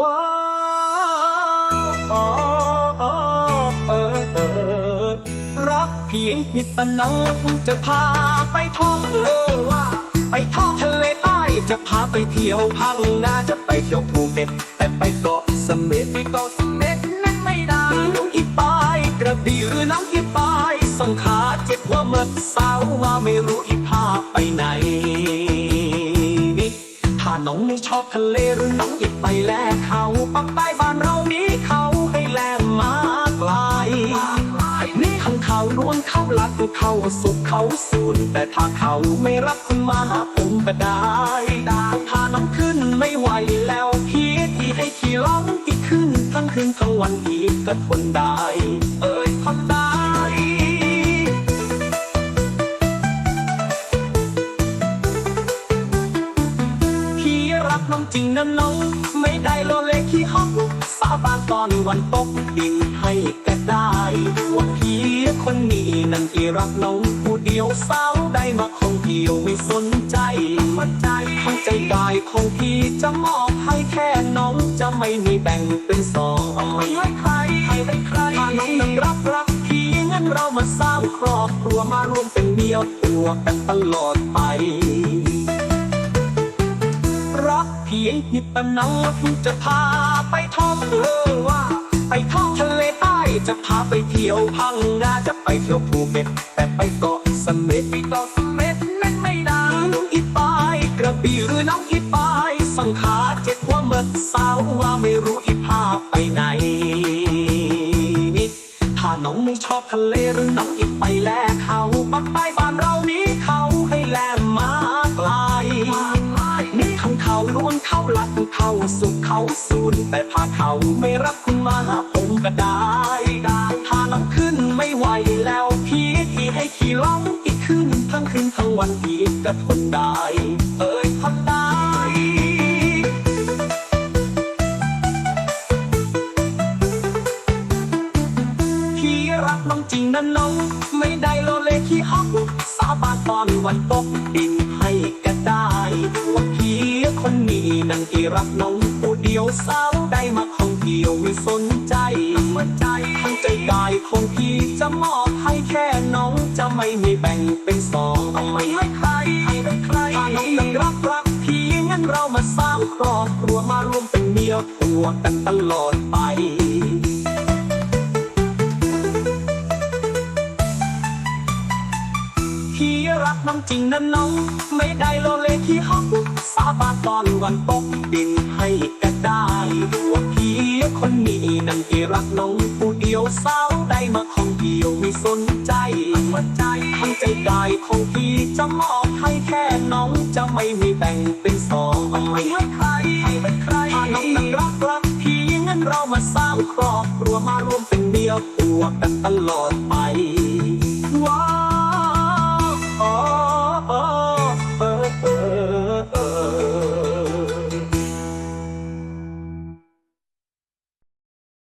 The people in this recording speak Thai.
ว้าวอ๋ออ๋อเออเออรักเพียงมิตรน้องจะพาไปท่องเออว่าไปท่องทะเลใต้จะพาไปเที่ยวพังงาจะไปเที่ยวภูเก็ตแต่ไปเกาะเสม็ดไปเกาะเสม็ดนั้นไม่ได้น้องอีปายกระบี่หรือน้องอีปายสงขลาเจ็บหัวเมื่อสาวว่าไม่รู้อีพาไปไหน น้องไม่ชอบทะเลหรือน้องอยากไปแลกเขาปักใต้บ้านเรานี้เขาให้แลมากลายนี่ขังเขาร่วงเขาลักเขาสุขเขาสูนแต่ถ้าเขาไม่รักคุณมาผมก็ได้ถ้าน้องขึ้นไม่ไหวแล้วพี่ที่ให้ขี่ร้องที่ขึ้นทั้งคืนทั้งวันอีกก็ทนได้ เอ้ยทนได้ น้องจริงนะน้อง ไม่ได้โลเลขี้ฮอกสาบานตอนวันตกดินให้ก็ได้ว่าพี่คนนี้นั่นที่รักน้องผู้เดียวสาวได้มาคงเดียวไม่สนใจมันใจทั้งใจกายของพี่จะมอบให้แค่น้องจะไม่มีแบ่งเป็นสองไม่ให้ใครให้ให้ใครถ้าน้องนั้นรักรักพี่งั้นเรามาสร้างครอบครัวมารวมเป็นเดียวตัวกันตลอดไปียงนิดแต่น้องจะพาไปท่องเออว่า ไปท่องทะเลใต้จะพาไปเที่ยวพังงาจะไปเที่ยวภูเก็ตแต่ไปเกาะเสม็ดไปเกาะเสม็ดนั้นไม่ได้น้องอีปายกระบี่หรือน้องอีปายสังขาเจ็ดหัวเมื่อสาวว่าไม่รู้อีพาไปไหนถ้าน้องไม่ชอบทะเลหรือน้องอีไป เขาลักเขาสุขเขาสูนแต่ถ้าเขาไม่รักคุณมาหาผมก็ได้ได้ถ้าน้องขึ้นไม่ไหวแล้วพี่ที่ให้ขี่ล่องอีกคืนทั้งคืนทั้งวันอีกก็ทนได้ เอ้ยทนได้พี่รักน้องจริงนะน้อง ไม่ได้โลเลขี้ฮอกสาบานตอนวันตกดินให้ก็ไที่รักน้องผู้เดียวสาวได้มาคงเดียวไม่สนใจหัวใจทั้งใจกายของพี่จะมอบให้แค่น้องจะไม่มีแบ่งเป็นสองเอาไม่ให้ใครให้ใครถ้าน้องนั้นรักรักพี่งั้นเรามาสร้างครอบครัวมารวมเป็นเมียตัวกันตลอดไป พี่รักน้องจริงนะน้อง ไม่ได้โลเลขี้ฮอกสาบานตอนวันตกดินให้ก็ได้ว่าพี่คนนี้นั่นที่รักน้องผู้เดียวสาวได้มาของเดียวไม่สนใจหัวใจทั้งใจกายของพี่จะมอบให้แค่น้องจะไม่มีแบ่งเป็นสองไม่ให้ใครให้ให้ใครถ้าน้องนั้นรักรักพี่งั้นเรามาสร้างครอบครัวมารวมเป็นเดียวตัวกันตลอดไป